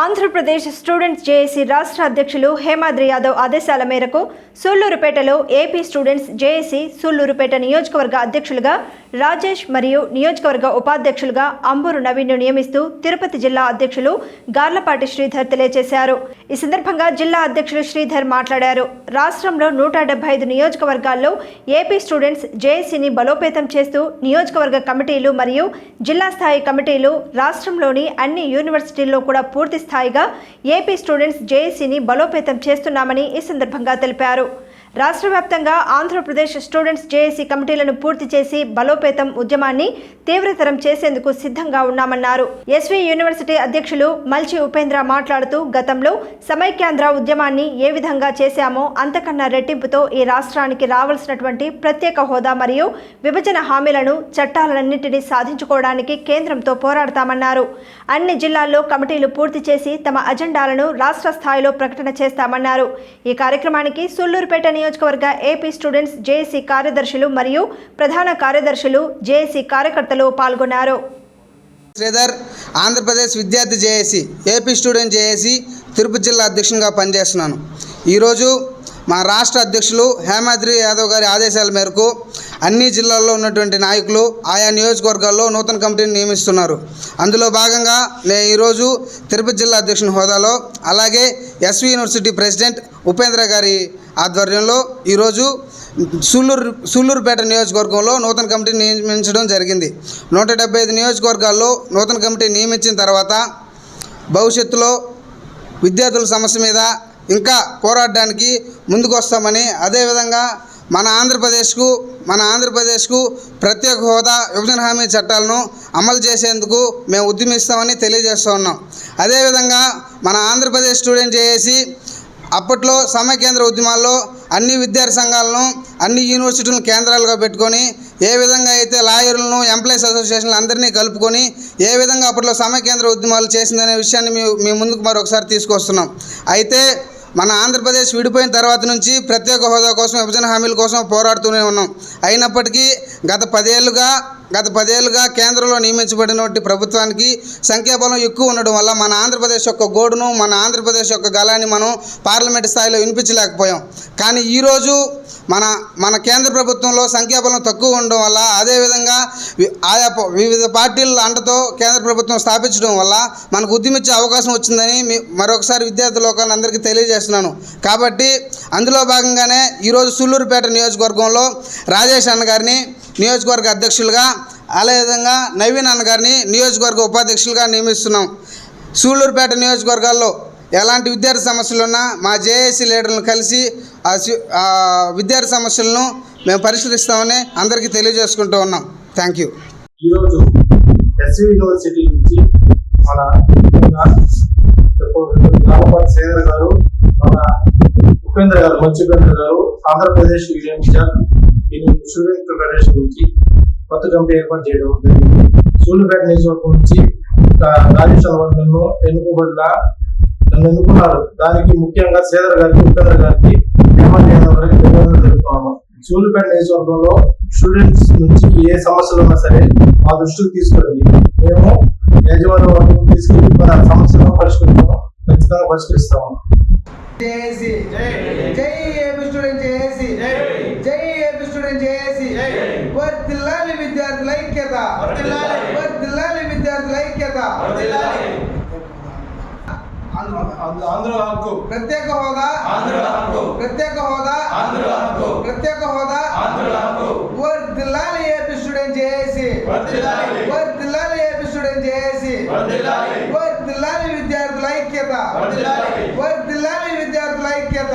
Andhra Pradesh students JAC రాష్ట్ర అధ్యక్షులు హేమాద్రి యాదవ్ ఆదేశాల మేరకు సూళ్ళూరుపేటలో ఏపీ స్టూడెంట్స్ జేఏసీ సూళ్ళూరుపేట నియోజకవర్గ అధ్యక్షులుగా రాజేష్ మరియు నియోజకవర్గ ఉపాధ్యక్షులుగా అంబూరు నవీన్ను నియమిస్తూ తిరుపతి జిల్లా అధ్యక్షులు గార్లపాటి శ్రీధర్ తెలియజేశారు. ఈ సందర్భంగా జిల్లా అధ్యక్షులు శ్రీధర్ మాట్లాడారు. రాష్ట్రంలో నూట డెబ్బై ఐదు నియోజకవర్గాల్లో ఏపీ స్టూడెంట్స్ జేఏసీని బలోపేతం చేస్తూ నియోజకవర్గ కమిటీలు మరియు జిల్లా స్థాయి కమిటీలు రాష్ట్రంలోని అన్ని యూనివర్సిటీల్లో కూడా పూర్తి స్థాయిగా ఏపీ స్టూడెంట్స్ జేఏసీని బలోపేతం చేస్తున్నామని ఈ సందర్భంగా తెలిపారు. రాష్ట్ర వ్యాప్తంగా ఆంధ్రప్రదేశ్ స్టూడెంట్స్ జేఏసీ కమిటీలను పూర్తి చేసి బలోపేతం ఉద్యమాన్ని తీవ్రతరం చేసేందుకు సిద్ధంగా ఉన్నామన్నారు. ఎస్వి యూనివర్సిటీ అధ్యక్షులు మల్చి ఉపేంద్ర మాట్లాడుతూ గతంలో సమైక్యాంధ్ర ఉద్యమాన్ని ఏ విధంగా చేశామో అంతకన్నా రెట్టింపుతో ఈ రాష్ట్రానికి రావాల్సినటువంటి ప్రత్యేక హోదా మరియు విభజన హామీలను చట్టాలన్నింటినీ సాధించుకోవడానికి కేంద్రంతో పోరాడతామన్నారు. అన్ని జిల్లాల్లో కమిటీలు పూర్తి చేసి తమ అజెండాలను రాష్ట్ర స్థాయిలో ప్రకటన చేస్తామన్నారు. ఈ కార్యక్రమానికి సుల్లూరుపేట నియోజకవర్గ ఏపీ స్టూడెంట్స్ జేఏసీ కార్యదర్శులు మరియు ప్రధాన కార్యదర్శులు జేఏసీ కార్యకర్తలు పాల్గొన్నారు. శ్రీధర్ ఆంధ్రప్రదేశ్ విద్యార్థి JAC AP student JAC Tirupati జిల్లా అధ్యక్షునిగా పనిచేస్తున్నాను. ఈరోజు మా రాష్ట్ర అధ్యక్షులు హేమాద్రి యాదవ్ గారి ఆదేశాల మేరకు అన్ని జిల్లాల్లో ఉన్నటువంటి నాయకులు ఆయా నియోజకవర్గాల్లో నూతన కమిటీని నియమిస్తున్నారు. అందులో భాగంగా నేను ఈరోజు తిరుపతి జిల్లా అధ్యక్షుని హోదాలో అలాగే ఎస్వి యూనివర్సిటీ ప్రెసిడెంట్ ఉపేంద్ర గారి ఆధ్వర్యంలో ఈరోజు సూళ్ళూరు సూళ్ళూరుపేట నియోజకవర్గంలో నూతన కమిటీ నియమించడం జరిగింది. నూట డెబ్బై ఐదు నియోజకవర్గాల్లో నూతన కమిటీ నియమించిన తర్వాత భవిష్యత్తులో విద్యార్థుల సమస్య మీద ఇంకా పోరాడడానికి ముందుకు వస్తామని అదేవిధంగా మన ఆంధ్రప్రదేశ్కు మన ఆంధ్రప్రదేశ్కు ప్రత్యేక హోదా విభజన హామీ చట్టాలను అమలు చేసేందుకు మేము ఉద్యమిస్తామని తెలియజేస్తూ ఉన్నాం. అదేవిధంగా మన ఆంధ్రప్రదేశ్ స్టూడెంట్ చేసి అప్పట్లో సమైకేంద్ర ఉద్యమాల్లో అన్ని విద్యార్థి సంఘాలను అన్ని యూనివర్సిటీలను కేంద్రాలుగా పెట్టుకొని ఏ విధంగా అయితే లాయర్లను ఎంప్లాయీస్ అసోసియేషన్లు అందరినీ కలుపుకొని ఏ విధంగా అప్పట్లో సమైకేంద్ర ఉద్యమాలు చేసిందనే విషయాన్ని మేము మీ ముందుకు మరొకసారి తీసుకొస్తున్నాం. అయితే మన ఆంధ్రప్రదేశ్ విడిపోయిన తర్వాత నుంచి ప్రత్యేక హోదా కోసం విభజన హామీల కోసం పోరాడుతూనే ఉన్నాం. అయినప్పటికీ గత పదేళ్ళుగా గత పదేళ్ళుగా కేంద్రంలో నియమించబడినటువంటి ప్రభుత్వానికి సంఖ్యాబలం ఎక్కువ ఉండడం వల్ల మన ఆంధ్రప్రదేశ్ యొక్క గోడును మన ఆంధ్రప్రదేశ్ యొక్క గలాన్ని మనం పార్లమెంట్ స్థాయిలో వినిపించలేకపోయాం. కానీ ఈరోజు మన మన కేంద్ర ప్రభుత్వంలో సంఖ్యాబలం తక్కువ ఉండడం వల్ల అదేవిధంగా వి- ఆయా వివిధ పార్టీల అండతో కేంద్ర ప్రభుత్వం స్థాపించడం వల్ల మనకు ఉద్యమించే అవకాశం వచ్చిందని మీ మరొకసారి విద్యార్థి లోకాన్ని అందరికీ తెలియజేస్తున్నాను. కాబట్టి అందులో భాగంగానే ఈరోజు సుల్లూరుపేట నియోజకవర్గంలో రాజేష్ అన్న గారిని నియోజకవర్గ అధ్యక్షులుగా అదేవిధంగా నవీన్ అన్న గారిని నియోజకవర్గ ఉపాధ్యక్షులుగా నియమిస్తున్నాం. సూళ్ళూరుపేట నియోజకవర్గాల్లో ఎలాంటి విద్యార్థి సమస్యలు ఉన్నా మా జేఏసీ లీడర్లను కలిసి ఆ సి- ఆ విద్యార్థి సమస్యలను మేము పరిశీలిస్తామని అందరికీ తెలియజేసుకుంటూ ఉన్నాం. థ్యాంక్ యూ ఈరోజు ఎస్వి యూనివర్సిటీ నుంచి మన ముఖ్యంగా శ్రీధర్ గారు మన ఉపేంద్ర గారు మంచి ఉపేంద్ర గారు ఆంధ్రప్రదేశ్ యూనియన్ ఇన్ఛార్జ్ ఈ నుంచి కొత్త కమిటీ ఏర్పాటు చేయడం జరిగింది. సూళ్ళుపేట నియోజకవర్గం నుంచి రాజేశ్వర వర్గంలో ఎన్నుకోబడిన నన్ను ఎన్నుకున్నారు. దానికి ముఖ్యంగా శ్రీధర్ గారికి ఉపేంద్ర గారికి హేమంత్ యాదవ్ గారికి ధన్యవాదాలు తెలుపుతున్నాము. నియోజకవర్గంలో స్టూడెంట్స్ నుంచి ఏ సమస్యలు ఉన్నా సరే మా దృష్టికి తీసుకెళ్ళండి. మేము యజమాని వర్గం తీసుకెళ్ళి మన సమస్యలను పరిష్కరిస్తాము ఖచ్చితంగా పరిష్కరిస్తాము. జై ఏపీ స్టూడెంట్ జేఏసీ జై ఏపీ స్టూడెంట్ విద్యార్థుల ఐక్యత. విద్యార్థుల ఐక్యత. ఆంధ్ర హక్కు. ప్రత్యేక హోదా. ప్రత్యేక హోదా. ప్రత్యేక హోదా. వర్ధిల్లాలి ఏపీ స్టూడెంట్ జేఏసీ. వర్ధిల్లాలి ఏపీ స్టూడెంట్ జేఏసీ. వర్ధిల్లాలి విద్యార్థుల ఐక్యత. వర్ధిల్లాలి విద్యార్థుల ఐక్యత.